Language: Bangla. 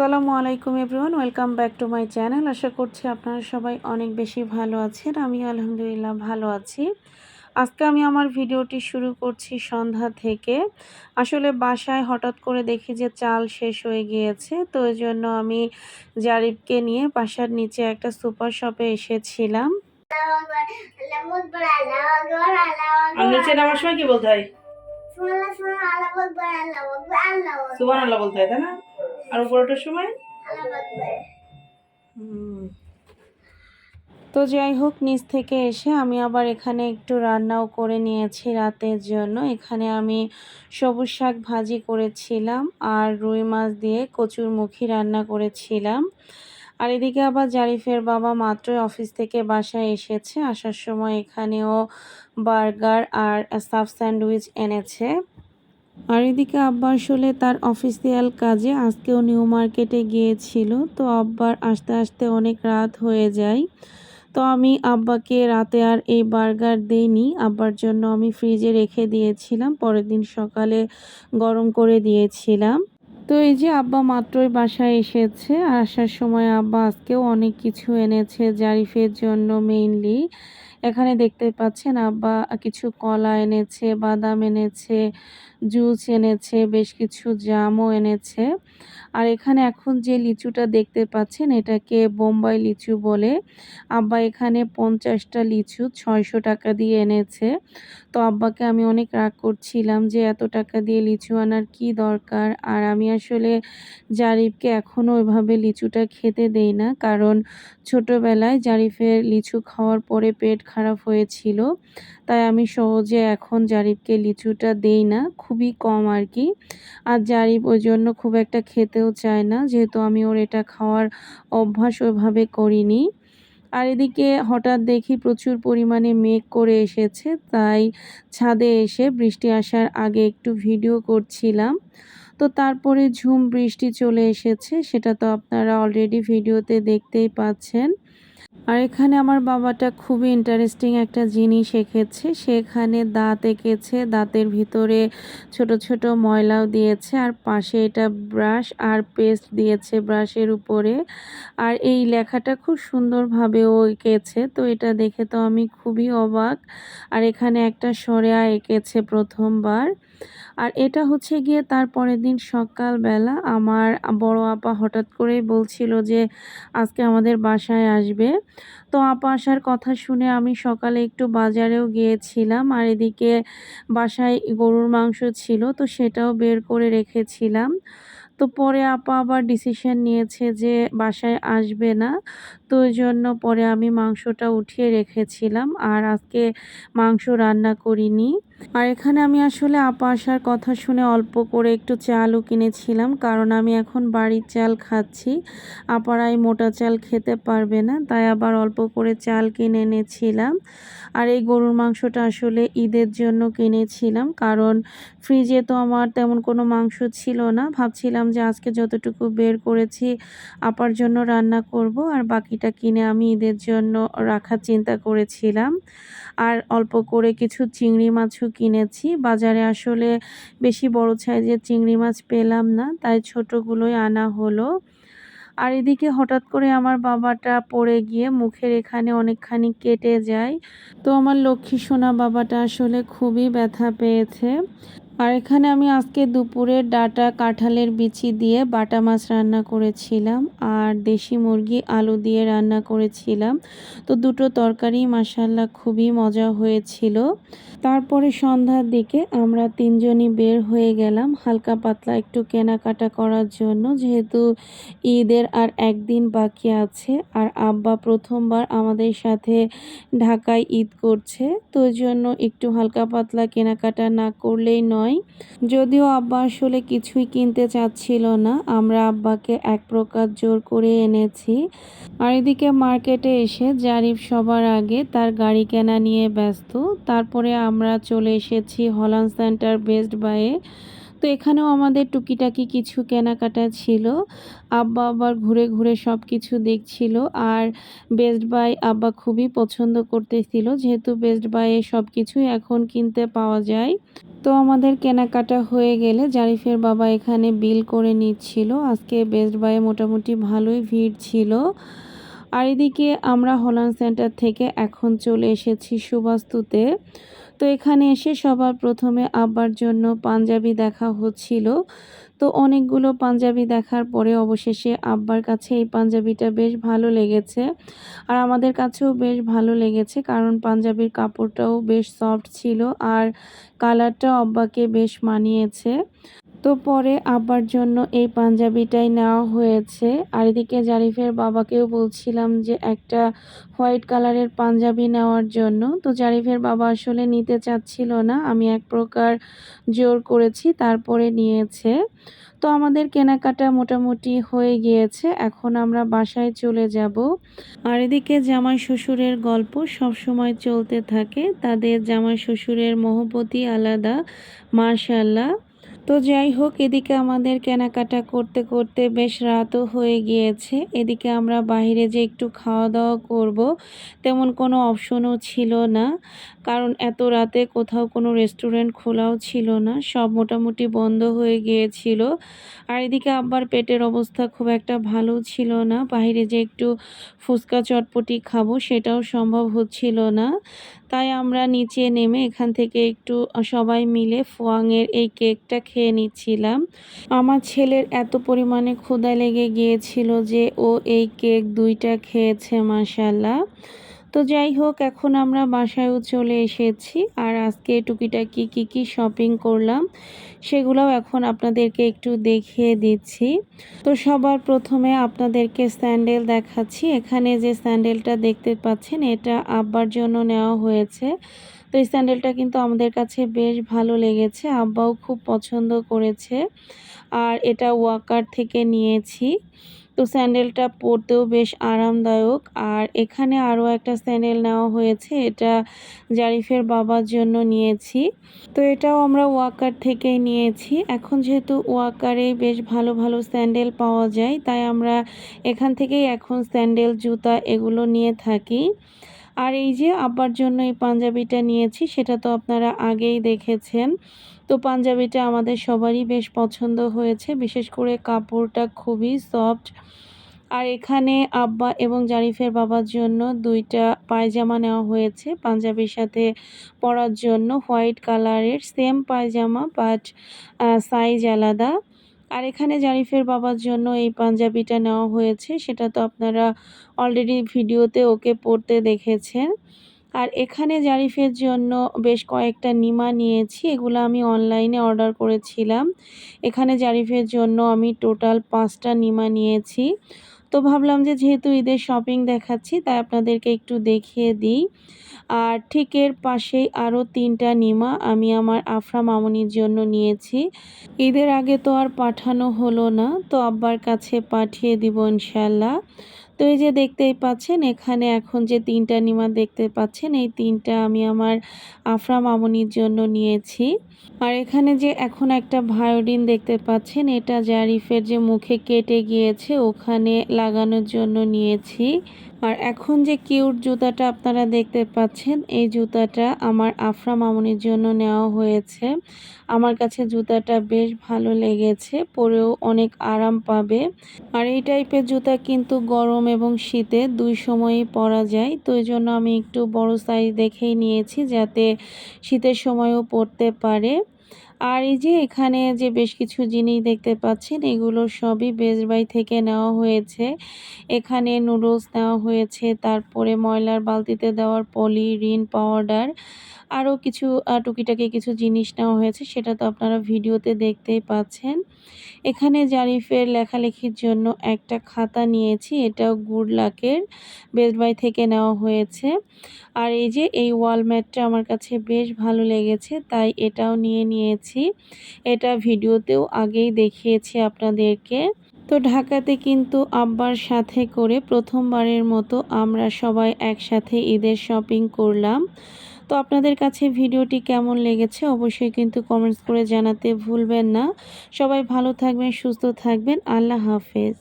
আসসালামু আলাইকুম everyone welcome back to my channel. আশা করছি আপনারা সবাই অনেক বেশি ভালো আছেন আমি আলহামদুলিল্লাহ ভালো আছি। আজকে আমি আমার ভিডিওটি শুরু করছি সন্ধ্যা থেকে। আসলে বাসায় হঠাৎ করে দেখি যে চাল শেষ হয়ে গিয়েছে তো এই জন্য আমি জারিফকে নিয়ে বাসার নিচে একটা সুপার শপে এসেছিলাম। নিচে নামার সময় কি বলতে হয়? সুবান আল্লাহ বলতে হয় তাই না? আর সময়? তো যাই হোক, নিচ থেকে এসে আমি আবার এখানে একটু রান্নাও করে নিয়েছি রাতের জন্য। এখানে আমি সবুজ শাক ভাজি করেছিলাম আর রুই মাছ দিয়ে কচুর মুখি রান্না করেছিলাম। আর এদিকে আবার জারিফের বাবা মাত্রই অফিস থেকে বাসায় এসেছে। আসার সময় এখানেও বার্গার আর সাফ স্যান্ডউইচ এনেছে। আর এদিকে আব্বা আসলে তার অফিসিয়াল কাজে আজকেও নিউ মার্কেটে গিয়েছিল, তো আব্বার আসতে আসতে অনেক রাত হয়ে যায়। তো আমি আব্বাকে রাতে আর এই বার্গার দেইনি, আব্বার জন্য আমি ফ্রিজে রেখে দিয়েছিলাম, পরের দিন সকালে গরম করে দিয়েছিলাম। তো এই যে আব্বা মাত্রই বাসায় এসেছে, আর আসার সময় আব্বা আজকেও অনেক কিছু এনেছে জারিফের জন্য মেইনলি এখানে দেখতে পাচ্ছেন আব্বা কিছু কলা এনেছে, বাদাম এনেছে জুস এনেছে, বেশ কিছু জামও এনেছে। আর এখানে এখন যে লিচুটা দেখতে পাচ্ছেন, এটাকে বোম্বাই লিচু বলে। আব্বা এখানে পঞ্চাশটা লিচু ছয়শো টাকা দিয়ে এনেছে। তো আব্বাকে আমি অনেক রাগ করছিলাম যে এত টাকা দিয়ে লিচু আনার কি দরকার? আর আমি আসলে জারিফকে এখনও ওইভাবে লিচুটা খেতে দেই না, কারণ ছোটোবেলায় জারিফের লিচু খাওয়ার পরে পেট খারাপ হয়েছিল। তাই আমি সহজে এখন জারিফকে লিচুটা দেই না খুবই কম আর কি। আর জারিফ ওই জন্য খুব একটা খেতেও চায় না, যেহেতু আমি ওর এটা খাওয়ার অভ্যাস ওইভাবে করিনি। আর এদিকে হঠাৎ দেখি প্রচুর পরিমাণে মেঘ করে এসেছে, তাই ছাদে এসে বৃষ্টি আসার আগে একটু ভিডিও করছিলাম। তো তারপরে ঝুম বৃষ্টি চলে এসেছে, সেটা তো আপনারা অলরেডি ভিডিওতে দেখতেই পাচ্ছেন। আর এখানে আমার বাবাটা খুবই ইন্টারেস্টিং একটা জিনিস এঁকেছে। সেখানে দাঁত এঁকেছে, দাঁতের ভিতরে ছোট ছোট ময়লাও দিয়েছে, আর পাশে এটা ব্রাশ আর পেস্ট দিয়েছে ব্রাশের উপরে। আর এই লেখাটা খুব সুন্দরভাবে ও এঁকেছে, তো এটা দেখে তো আমি খুবই অবাক। আর এখানে একটা সরেয়া এঁকেছে প্রথমবার। আর এটা হচ্ছে গিয়ে তার পরের দিন সকালবেলা আমার বড় আপা হঠাৎ করেই বলছিল যে, আজকে আমাদের বাসায় আসবে। তো আপা আসার কথা শুনে আমি সকালে একটু বাজারেও গিয়েছিলাম আর এদিকে বাসায় গরুর মাংস ছিল তো সেটাও বের করে রেখেছিলাম। তো পরে আপা আবার ডিসিশন নিয়েছে যে বাসায় আসবে না। তো ওই জন্য পরে আমি মাংসটা উঠিয়ে রেখেছিলাম আর আজকে মাংস রান্না করিনি। আর এখানে আমি আসলে আপা আসার কথা শুনে অল্প করে একটু চালও কিনেছিলাম, কারণ আমি এখন বাড়ির চাল খাচ্ছি। আপারাই মোটা চাল খেতে পারবে না, তাই আবার অল্প করে চাল কিনে এনেছিলাম। আর এই গরুর মাংসটা আসলে ঈদের জন্য কিনেছিলাম, কারণ ফ্রিজে তো আমার তেমন কোনো মাংস ছিল না। ভাবছিলাম যে আজকে যতটুকু বের করেছি আপার জন্য রান্না করব, আর বাকিটা কিনে আমি ঈদের জন্য রাখার চিন্তা করেছিলাম। আর অল্প করে কিছু চিংড়ি মাছও কিনেছি। বাজারে আসলে বেশি বড় সাইজের চিংড়ি মাছ পেলাম না, তাই ছোটোগুলোই আনা হলো। আর এদিকে হঠাৎ করে আমার বাবাটা পড়ে গিয়ে মুখের এখানে অনেকখানি কেটে যায়। তো আমার লক্ষ্মী সোনা বাবাটা আসলে খুবই ব্যথা পেয়েছে। আর এখানে আমি আজকে দুপুরে ডাটা কাঁঠালের বিচি দিয়ে বাটা মাছ রান্না করেছিলাম আর দেশি মুরগি আলু দিয়ে রান্না করেছিলাম। তো দুটো তরকারি মাসাল্লা খুবই মজা হয়েছিল। তারপরে সন্ধ্যার দিকে আমরা তিনজনই বের হয়ে গেলাম হালকা পাতলা একটু কেনাকাটা করার জন্য, যেহেতু ঈদের আর একদিন বাকি আছে আর আব্বা প্রথমবার আমাদের সাথে ঢাকায় ঈদ করছে, তো জন্য একটু হালকা পাতলা কেনাকাটা না করলেই নয়। যদিও আব্বা আসলে কিছুই কিনতে চাচ্ছিল না, আমরা আব্বাকে এক প্রকার জোর করে এনেছি। আর এদিকে মার্কেটে এসে জারিফ সবার আগে তার গাড়ি কেনা নিয়ে ব্যস্ত। তারপরে আমরা চলে এসেছি হলান সেন্টার বেস্ট বাইয়ে তো এখানেও আমাদের টুকিটাকি কিছু কেনাকাটা ছিল। আব্বা আবার ঘুরে ঘুরে সব কিছু দেখছিল আর বেস্ট বাই আব্বা খুবই পছন্দ করতেছিল। যেহেতু বেস্ট বাইয়ে সব কিছুই এখন কিনতে পাওয়া যায়। তো আমাদের কেনাকাটা হয়ে গেলে জারিফের বাবা এখানে বিল করে নিচ্ছিল। আজকে বেস্ট বাইয়ে মোটামুটি ভালোই ভিড় ছিল। আর এদিকে আমরা হলান সেন্টার থেকে এখন চলে এসেছি সুবাস্তুতে। তো এখানে এসে সবার প্রথমে আব্বার জন্য পাঞ্জাবি দেখা হচ্ছিল। তো অনেকগুলো পাঞ্জাবি দেখার পরে অবশেষে আব্বার কাছে এই পাঞ্জাবিটা বেশ ভালো লেগেছে। আর আমাদের কাছেও বেশ ভালো লেগেছে কারণ পাঞ্জাবির কাপড়টাও বেশ সফট ছিল আর কালারটা আব্বাকে বেশ মানিয়েছে। তো পরে আব্বার জন্য এই পাঞ্জাবিটাই নেওয়া হয়েছে। আর এদিকে জারিফের বাবাকেও বলছিলাম যে একটা হোয়াইট কালারের পাঞ্জাবি নেওয়ার জন্য। তো জারিফের বাবা আসলে নিতে চাচ্ছিল না। আমি এক প্রকার জোর করেছি, তারপরে নিয়েছে। তো আমাদের কেনাকাটা মোটামুটি হয়ে গিয়েছে। এখন আমরা বাসায় চলে যাব। আর এদিকে জামাই শ্বশুরের গল্প সব সময় চলতে থাকে। তাদের জামাই শ্বশুরের মহব্বতই আলাদা মার্শাল্লাহ তো যাই হোক, এদিকে আমাদের কেনাকাটা করতে করতে বেশ রাতও হয়ে গিয়েছে। এদিকে আমরা বাইরে যে একটু খাওয়া দাওয়া করব, তেমন কোনো অপশনও ছিল না। কারণ এত রাতে কোথাও কোনো রেস্টুরেন্ট খোলাও ছিল না, সব মোটামুটি বন্ধ হয়ে গিয়েছিল। আর এদিকে আব্বার পেটের অবস্থা খুব একটা ভালো ছিল না। বাইরে যে একটু ফুচকা চটপটি খাব, সেটাও সম্ভব হচ্ছিল না। তাই আমরা নিচে নেমে এখান থেকে একটু সবাই মিলে ফোয়াংয়ের এই কেকটা খেয়ে নিচ্ছিলাম। আমার ছেলের এত পরিমাণে ক্ষুধা লেগে গিয়েছিল যে ও এই কেক দুইটা খেয়েছে মাসাল্লাহ তো যাই হোক, এখন আমরা বাসায়ও চলে এসেছি আর আজকে টুকিটাকি কি কি শপিং করলাম সেগুলোও এখন আপনাদেরকে একটু দেখিয়ে দিচ্ছি। তো সবার প্রথমে আপনাদেরকে স্যান্ডেল দেখাচ্ছি। এখানে যে স্যান্ডেলটা দেখতে পাচ্ছেন, এটা আব্বার জন্য নেওয়া হয়েছে। তো এই স্যান্ডেলটা কিন্তু আমাদের কাছে বেশ ভালো লেগেছে, আব্বাও খুব পছন্দ করেছে। আর এটা ওয়াকার থেকে নিয়েছি। তো স্যান্ডেলটা পরতেও বেশ আরামদায়ক। আর এখানে আরও একটা স্যান্ডেল নেওয়া হয়েছে, এটা জারিফের বাবার জন্য নিয়েছি। তো এটাও আমরা ওয়াকার থেকেই নিয়েছি। এখন যেহেতু ওয়াকারে বেশ ভালো ভালো স্যান্ডেল পাওয়া যায়, তাই আমরা এখান থেকেই এখন স্যান্ডেল, জুতা এগুলো নিয়ে থাকি। আর এই যে আব্বার জন্য এই পাঞ্জাবিটা নিয়েছি, সেটা তো আপনারা আগেই দেখেছেন। তো পাঞ্জাবিটা আমাদের সবারই বেশ পছন্দ হয়েছে, বিশেষ করে কাপড়টা খুবই সফট। আর এখানে আব্বা এবং জারিফের বাবার জন্য দুইটা পায়জামা নেওয়া হয়েছে, পাঞ্জাবির সাথে পরার জন্য হোয়াইট কালারের, সেম পায়জামা বাট সাইজ আলাদা। আর এখানে জারিফের বাবার জন্য এই পাঞ্জাবিটা নেওয়া হয়েছে, সেটা তো আপনারা অলরেডি ভিডিওতে ওকে পড়তে দেখেছেন। আর এখানে জারিফের জন্য বেশ কয়েকটা নিমা নিয়েছি, এগুলো আমি অনলাইনে অর্ডার করেছিলাম। এখানে জারিফের জন্য আমি টোটাল পাঁচটা নিমা নিয়েছি। তো ভাবলাম যে যেহেতু ঈদের শপিং দেখাচ্ছি, তাই আপনাদেরকে একটু দেখিয়ে দিই। আর ঠিক এর পাশেই আরও তিনটা নিমা আমি আমার আফরা মামনির জন্য নিয়েছি। ঈদের আগে তো আর পাঠানো হলো না, তো আব্বার কাছে পাঠিয়ে দিব ইনশাল্লাহ তো এই যে দেখতেই পাচ্ছেন, এখানে এখন যে তিনটা নিমা দেখতে পাচ্ছেন, এই তিনটা আমি আমার আফরা মামনির জন্য নিয়েছি। আর এখানে যে এখন একটা ভায়োডিন দেখতে পাচ্ছেন, এটা জারিফের যে মুখে কেটে গিয়েছে, ওখানে লাগানোর জন্য নিয়েছি। আর এখন যে কিউট জুতাটা আপনারা দেখতে পাচ্ছেন, এই জুতাটা আমার আফরা মামনির জন্য নেওয়া হয়েছে। আমার কাছে জুতাটা বেশ ভালো লেগেছে, পরেও অনেক আরাম পাবে। আর এই টাইপের জুতা কিন্তু গরম এবং শীতে দুই সময়ই পরা যায়। তো এই জন্য আমি একটু বড় সাইজ দেখেই নিয়েছি যাতে শীতের সময়ও পরতে পারে। আর এই যে এখানে যে বেশ কিছু জিনিস দেখতে পাচ্ছেন, এগুলো সবই বেস্ট বাই থেকে নেওয়া হয়েছে। এখানে নুডলস নেওয়া হয়েছে, তারপরে ময়লার বালতিতে দেওয়ার পলি রিন পাউডার আরও কিছু টুকিটাকি কিছু জিনিস নেওয়া হয়েছে, সেটা তো আপনারা ভিডিওতে দেখতেই পাচ্ছেন। এখানে জারিফের লেখালেখির জন্য একটা খাতা নিয়েছি, এটাও গুড লাকের বেস্ট বাই থেকে নেওয়া হয়েছে। আর এই যে, এই ওয়ালম্যাটটা আমার কাছে বেশ ভালো লেগেছে, তাই এটাও নিয়ে নিয়েছি। এটা ভিডিওতেও আগেই দেখিয়েছি আপনাদেরকে। তো ঢাকাতে কিন্তু আব্বার সাথে করে প্রথমবারের মতো আমরা সবাই একসাথে ঈদের শপিং করলাম। তো আপনাদের কাছে ভিডিওটি কেমন লেগেছে অবশ্যই কিন্তু কমেন্টস করে জানাতে ভুলবেন না। সবাই ভালো থাকবেন, সুস্থ থাকবেন। আল্লাহ হাফেজ।